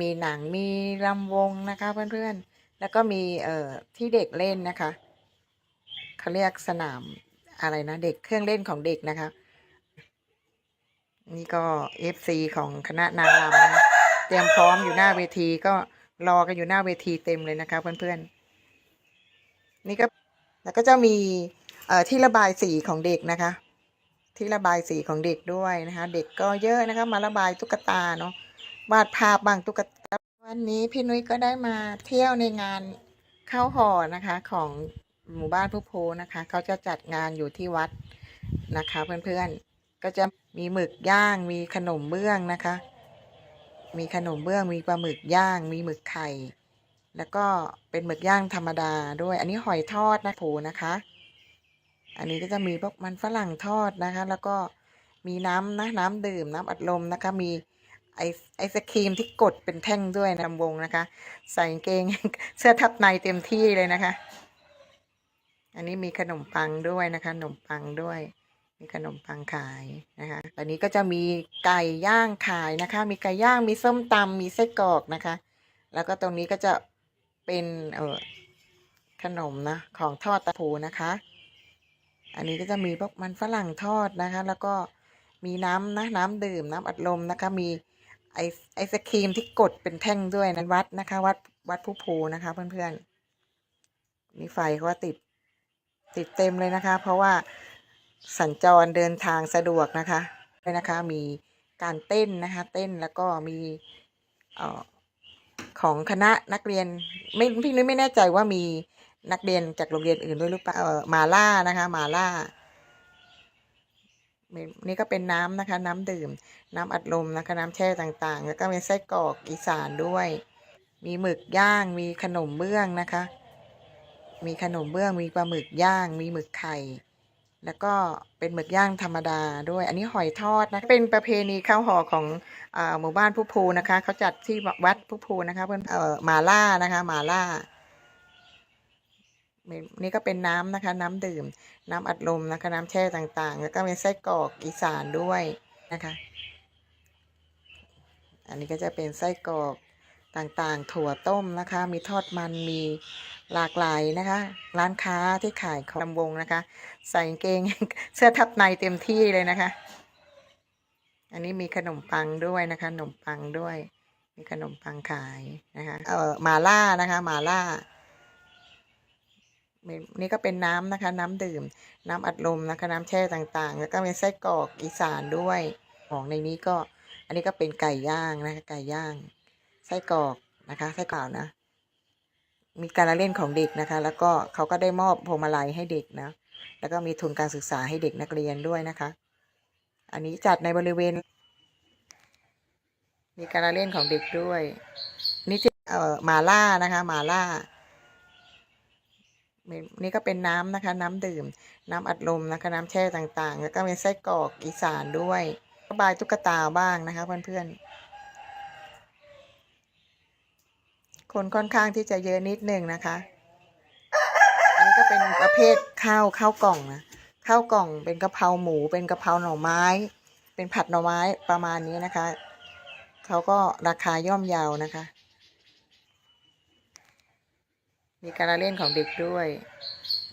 มีหนังมีรำวงนะคะเพื่อนๆ แล้วก็มีเอ่อที่เด็กเล่นนะคะเขาเรียกสนามอะไรนะเด็กเครื่องเล่นของเด็กนะคะ นี่ก็เอฟซีของคณะนางรำนะเตรียมพร้อมอยู่หน้าเวทีก็รอกันอยู่หน้าเวทีเต็มเลยนะคะเพื่อนๆ นี่ก็แล้วก็จะมีเอ่อที่ระบายสีของเด็กนะคะ ที่ระบายสีของเด็กด้วยนะคะ เด็กก็เยอะนะคะ มาระบายตุ๊กตาเนาะ วาดภาพบางตุ๊กตาวันนี้พี่นุ้ยก็ได้มาเที่ยวในงานข้าวห่อนะคะ ของหมู่บ้านผู้โพนะคะเขาจะจัดงานอยู่ที่วัดนะคะ เพื่อนๆก็จะมีหมึกย่าง มีขนมเบื้องนะคะ มีขนมเบื้องมีปลาหมึกย่าง มีหมึกไข่ แล้วก็เป็นหมึกย่างธรรมดาด้วย อันนี้หอยทอดนะผูนะคะ อันนี้ก็จะมีพวกมันฝรั่งทอดนะคะ แล้วก็มีน้ำนะน้ำดื่มน้ำอัดลมนะคะมี ไอไอศครีมที่กดเป็นแท่งด้วยนะลำวงนะคะ ใส่เกงเสื้อทับในเต็มที่เลยนะคะ อันนี้มีขนมปังด้วยนะคะขนมปังด้วย มีขนมปังขายนะคะตอนนี้ก็จะมีไก่ย่างขายนะคะ มีไก่ย่างมีส้มตำมีไส้กรอกนะคะ แล้วก็ตรงนี้ก็จะเป็นเออขนมนะของทอดตะปูนะคะ อันนี้ก็จะมีพวกมันฝรั่งทอดนะคะ แล้วก็มีน้ำนะน้ำดื่มน้ำอัดลมนะคะ มี ไอไอศครีมที่กดเป็นแท่งด้วยนั้นวัดนะคะ วัดวัดผู้ภูนะคะเพื่อนๆนี่ไฟเขาติดติดเต็มเลยนะคะ เพราะว่าสัญจรเดินทางสะดวกนะคะด้วยนะคะมีการเต้นนะคะ เต้นแล้วก็มีออของคณะนักเรียนไม่พี่นุ้ยไม่แน่ใจว่ามีนักเรียนจากโรงเรียนอื่นด้วยหรือเปล่าเออมาล่านะคะ มาล่า นี่ก็เป็นน้ำนะคะ น้ำดื่ม น้ำอัดลมนะคะ น้ำแช่ต่างๆ แล้วก็มีไส้กรอกอีสานด้วย มีหมึกย่าง มีขนมเบื้องนะคะ มีขนมเบื้อง มีปลาหมึกย่าง มีหมึกไข่ แล้วก็เป็นหมึกย่างธรรมดาด้วย อันนี้หอยทอดนะ เป็นประเพณีข้าวห่อของอหมู่บ้านผู้ภูนะคะ เขาจัดที่วัดผู้ภูนะคะเพื่อนเอ่อมาล่านะคะหมาล่า นี่ก็เป็นน้ำนะคะ น้ำดื่ม น้ำอัดลมนะคะ น้ำแช่ต่างๆ แล้วก็มีไส้กรอกอีสานด้วยนะคะ อันนี้ก็จะเป็นไส้กรอกต่างๆ ถั่วต้มนะคะ มีทอดมันมีหลากหลายนะคะ ร้านค้าที่ขายของลำวงนะคะ ใส่เกงเสื้อทับในเต็มที่เลยนะคะ อันนี้มีขนมปังด้วยนะคะขนมปังด้วย มีขนมปังขายนะคะเออมาล่านะคะมาล่า นี่ก็เป็นน้ำนะคะ น้ำดื่ม น้ำอัดลมนะคะ น้ำแช่ต่างๆ แล้วก็มีไส้กรอกอีสานด้วย ของในนี้ก็ อันนี้ก็เป็นไก่ย่างนะคะ ไก่ย่าง ไส้กรอกนะคะไส้กรอกนะ มีการเล่นของเด็กนะคะ แล้วก็เขาก็ได้มอบพวงมาลัยให้เด็กนะ แล้วก็มีทุนการศึกษาให้เด็กนักเรียนด้วยนะคะ อันนี้จัดในบริเวณ มีการเล่นของเด็กด้วย นี่จะเอ่อมาล่านะคะ มาล่า นี่ก็เป็นน้ำนะคะ น้ำดื่ม น้ำอัดลมนะคะ น้ำแช่ต่างๆ แล้วก็มีไส้กรอกอีสานด้วยระบายตุ๊กตาบ้างนะคะ เพื่อนๆ คนค่อนข้างที่จะเยอะนิดนึงนะคะ อันนี้ก็เป็นประเภทข้าวข้าวกล่องนะข้าวกล่องเป็นกะเพราหมู เป็นกะเพราหน่อไม้ เป็นผัดหน่อไม้ประมาณนี้นะคะเขาก็ราคาย่อมเยาวนะคะ มีการเล่นของเด็กด้วย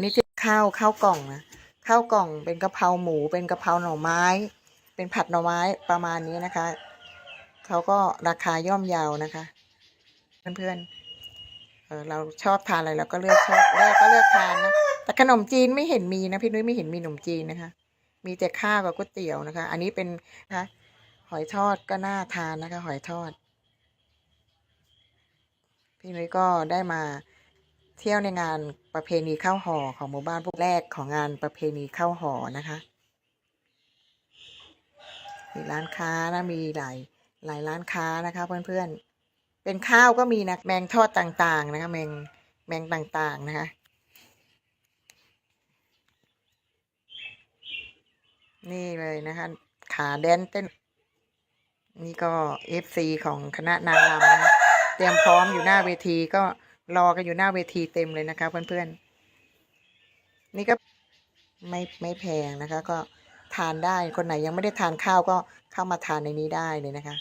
นี่จะข้าวข้าวกล่องนะข้าวกล่องเป็นกะเพราหมู เป็นกะเพราหน่อไม้ เป็นผัดหน่อไม้ประมาณนี้นะคะเขาก็ราคาย่อมเยาวนะคะ เพื่อนๆเออเราชอบทานอะไรเราก็เลือกชอบเลือกก็เลือกทานนะแต่ขนมจีนไม่เห็นมีนะพี่นุ้ยไม่เห็นมีขนมจีนนะคะ มีแต่ข้าวกับก๋วยเตี๋ยวนะคะ อันนี้เป็นนะคะหอยทอดก็น่าทานนะคะ หอยทอด พี่นุ้ยก็ได้มา เที่ยวในงานประเพณีข้าวห่อของหมู่บ้านพวกแรกของงานประเพณีข้าวห่อนะคะมีร้านค้านะมีหลายหลายร้านค้านะคะเพื่อนๆ เป็นข้าวก็มีนะแมงทอดต่างๆนะคะแมงแมงต่างๆนะคะนี่เลยนะคะขาแดนเต้น นี่ก็เอฟซีของคณะนางรำนะคะเตรียมพร้อมอยู่หน้าเวทีก็ รอกันอยู่หน้าเวทีเต็มเลยนะคะเพื่อนๆ นี่ก็ไม่ไม่แพงนะคะ ก็ทานได้คนไหนยังไม่ได้ทานข้าวก็เข้ามาทานในนี้ได้เลยนะคะ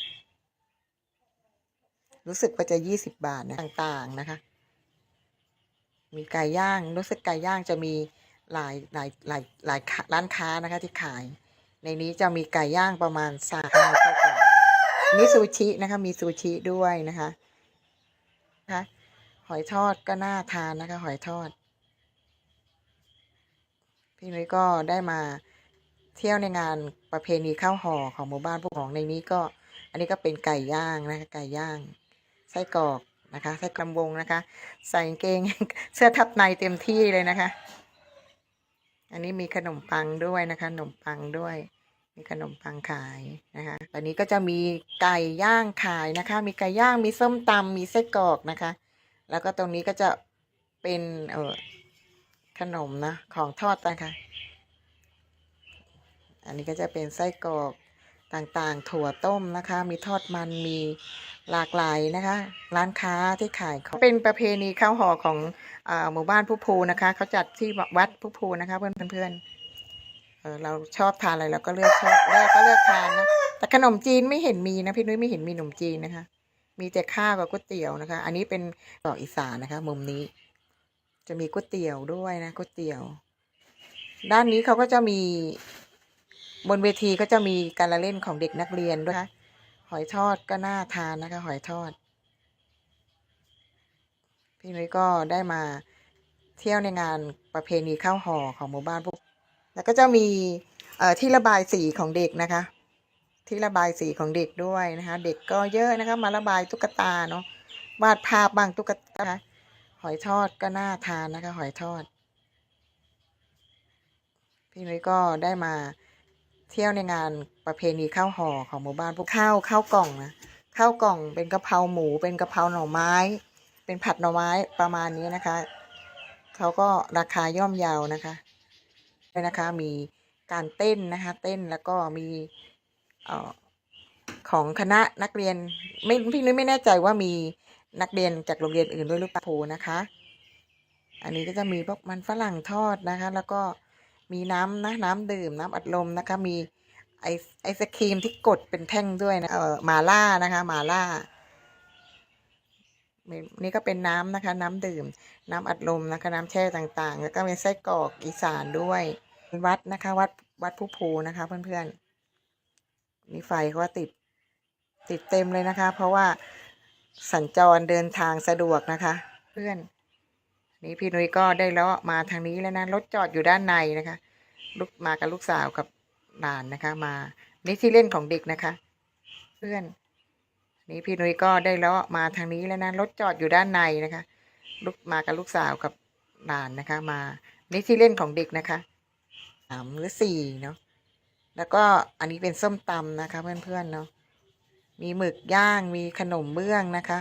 รู้สึกว่าจะยี่สิบบาทนะต่างๆนะคะ มีไก่ย่างรู้สึกไก่ย่างจะมีหลายหลายหลายหลายร้านค้านะคะที่ขาย ในนี้จะมีไก่ย่างประมาณสามเท่ากันนี่ซูชินะคะ มีซูชิด้วยนะคะนะคะ อยทอดก็น่าทานนะคะ หอยทอด พี่นุ้ยก็ได้มาเที่ยวในงานประเพณีข้าวห่อของหมู่บ้านผู้ของในนี้ก็ อันนี้ก็เป็นไก่ย่างนะคะ ไก่ย่างไส้กรอกนะคะไส้กลำวงนะคะ ใส่เกงเสื้อทับในเต็มที่เลยนะคะ อันนี้มีขนมปังด้วยนะคะขนมปังด้วย มีขนมปังขายนะคะตอนนี้ก็จะมีไก่ย่างขายนะคะ มีไก่ย่างมีส้มตำมีไส้กรอกนะคะ แล้วก็ตรงนี้ก็จะเป็นเออขนมนะ ของทอดนะคะ อันนี้ก็จะเป็นไส้กรอกต่างๆ ถั่วต้มนะคะ มีทอดมันมีหลากหลายนะคะ ร้านค้าที่ขายของเป็นประเพณีข้าวห่อของอหมู่บ้านผู้ภูนะคะ เขาจัดที่วัดผู้ภูนะคะ เพื่อนๆเเราชอบทานอะไรเราก็เลือกชอบแรกก็เลือกทานนะแต่ขนมจีนไม่เห็นมีนะพี่นุ้ยไม่เห็นมีขนมจีนนะคะ มีแต่ข้าวกับก๋วยเตี๋ยวนะคะ อันนี้เป็นดอกอีสานนะคะ มุมนี้ จะมีก๋วยเตี๋ยวด้วยนะก๋วยเตี๋ยว ด้านนี้เขาก็จะมี บนเวทีก็จะมีการละเล่นของเด็กนักเรียนด้วยะคะหอยทอดก็น่าทานนะคะ หอยทอด พี่นุ้ยก็ได้มาเที่ยวในงานประเพณีข้าวห่อของหมู่บ้านพวกแล้วก็จะมีเอ่อที่ระบายสีของเด็กนะคะ ที่ระบายสีของเด็กด้วยนะคะ เด็กก็เยอะนะคะมาระบายตุ๊กตาเนาะวาดภาพบางตุ๊กตานะคะหอยทอดก็น่าทานนะคะ หอยทอด พี่นุ้ยก็ได้มาเที่ยวในงานประเพณีข้าวห่อของหมู่บ้านพวกข้าวข้าวกล่องนะข้าวกล่องเป็นกะเพราหมูเป็นกะเพราหน่อไม้ เป็นผัดหน่อไม้ประมาณนี้นะคะเขาก็ราคาย่อมเยาวนะคะด้วยนะคะ มีการเต้นนะคะ เต้นแล้วก็มี ของคณะนักเรียนไม่พี่นุ้ยไม่แน่ใจว่ามีนักเรียนจากโรงเรียนอื่นด้วยหรือเปล่านะคะ อันนี้ก็จะมีพวกมันฝรั่งทอดนะคะ แล้วก็มีน้ำนะน้ำดื่มน้ำอัดลมนะคะ มีไอไอศครีมที่กดเป็นแท่งด้วยนะเออมาล่านะคะมาล่านี่ก็เป็นน้ำนะคะ น้ำดื่ม น้ำอัดลมนะคะ น้ำแช่ต่างๆ แล้วก็มีไส้กรอกอีสานด้วย วัดนะคะ วัดวัดผู้ภูนะคะ เพื่อนๆ นี่ไฟเขาว่าติดติดเต็มเลยนะคะ เพราะว่าสัญจรเดินทางสะดวกนะคะ เพื่อน นี่พี่นุ้ยก็ได้เลาะมาทางนี้แล้วนะรถจอดอยู่ด้านในนะคะ ลูกมากับลูกสาวกับหลานนะคะ มานี่ที่เล่นของเด็กนะคะ เพื่อน นี่พี่นุ้ยก็ได้เลาะมาทางนี้แล้วนะรถจอดอยู่ด้านในนะคะ ลูกมากับลูกสาวกับหลานนะคะ มานี่ที่เล่นของเด็กนะคะสามหรือสี่เนาะ แล้วก็อันนี้เป็นส้มตำนะคะ เพื่อนๆเนาะมีหมึกย่างมีขนมเบื้องนะคะ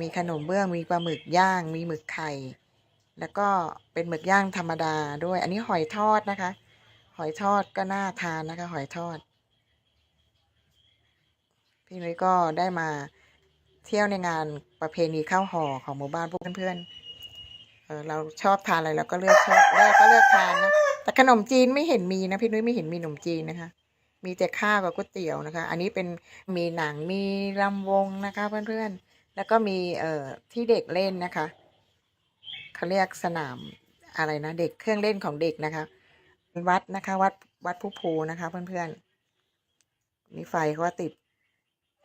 มีขนมเบื้องมีปลาหมึกย่าง มีหมึกไข่ แล้วก็เป็นหมึกย่างธรรมดาด้วย อันนี้หอยทอดนะคะ หอยทอดก็น่าทานนะคะ หอยทอด พี่นุ้ยก็ได้มาเที่ยวในงานประเพณีข้าวห่อของหมู่บ้านพวกเพื่อนๆเออเราชอบทานอะไรเราก็เลือกชอบแรกก็เลือกทานนะ แต่ขนมจีนไม่เห็นมีนะพี่นุ้ยไม่เห็นมีขนมจีนนะคะ มีแต่ข้าวกับก๋วยเตี๋ยวนะคะ อันนี้เป็นมีหนังมีรำวงนะคะเพื่อนๆ แล้วก็มีเอ่อที่เด็กเล่นนะคะเขาเรียกสนามอะไรนะเด็กเครื่องเล่นของเด็กนะคะเป็นวัดนะคะ วัดวัดผู้ภูนะคะ เพื่อนๆนี่ไฟเขาว่าติด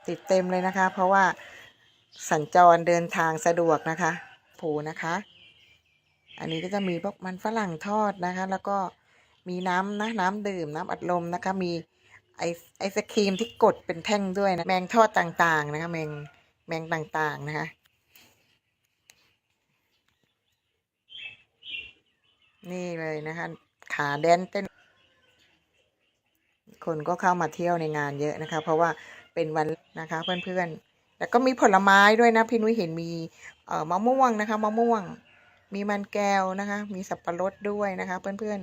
ติดเต็มเลยนะคะ เพราะว่าสัญจรเดินทางสะดวกนะคะ ภูนะคะ อันนี้ก็จะมีพวกมันฝรั่งทอดนะคะ แล้วก็มีน้ำนะน้ำดื่มน้ำอัดลมนะคะ มีไอไอศครีมที่กดเป็นแท่งด้วยนะแมงทอดต่างๆนะคะ แมงแมงต่างๆนะคะ นี่เลยนะคะ ขาแดนเต้น คนก็เข้ามาเที่ยวในงานเยอะนะคะ เพราะว่าเป็นวันนะคะเพื่อนๆ แล้วก็มีผลไม้ด้วยนะ พี่นุ้ยเห็นมีเอ่อมะม่วงนะคะมะม่วง มีมันแก้วนะคะ มีสับปะรดด้วยนะคะ เพื่อน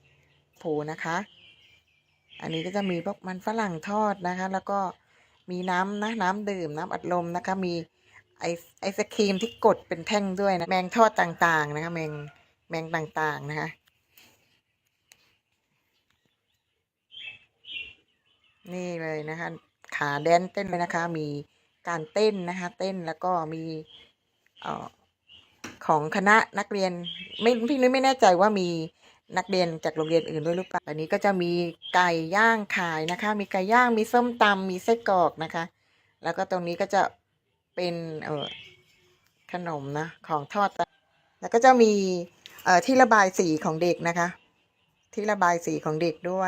ๆผูนะคะ อันนี้ก็จะมีพวกมันฝรั่งทอดนะคะ แล้วก็มีน้ำนะน้ำดื่มน้ำอัดลมนะคะ มีไอไอศครีมที่กดเป็นแท่งด้วยนะแมงทอดต่างๆนะคะ แมงแมงต่างๆนะคะ นี่เลยนะคะ ขาแดนเต้นเลยนะคะ มีการเต้นนะคะ เต้นแล้วก็มีเอ่อ ของคณะนักเรียนไม่พี่นุ้ยไม่แน่ใจว่ามีนักเรียนจากโรงเรียนอื่นด้วยหรือเปล่าอันนี้ก็จะมีไก่ย่างขายนะคะ มีไก่ย่างมีส้มตำมีไส้กรอกนะคะ แล้วก็ตรงนี้ก็จะเป็นเออขนมนะของทอด แล้วก็จะมีเอ่อที่ระบายสีของเด็กนะคะ ที่ระบายสีของเด็กด้วย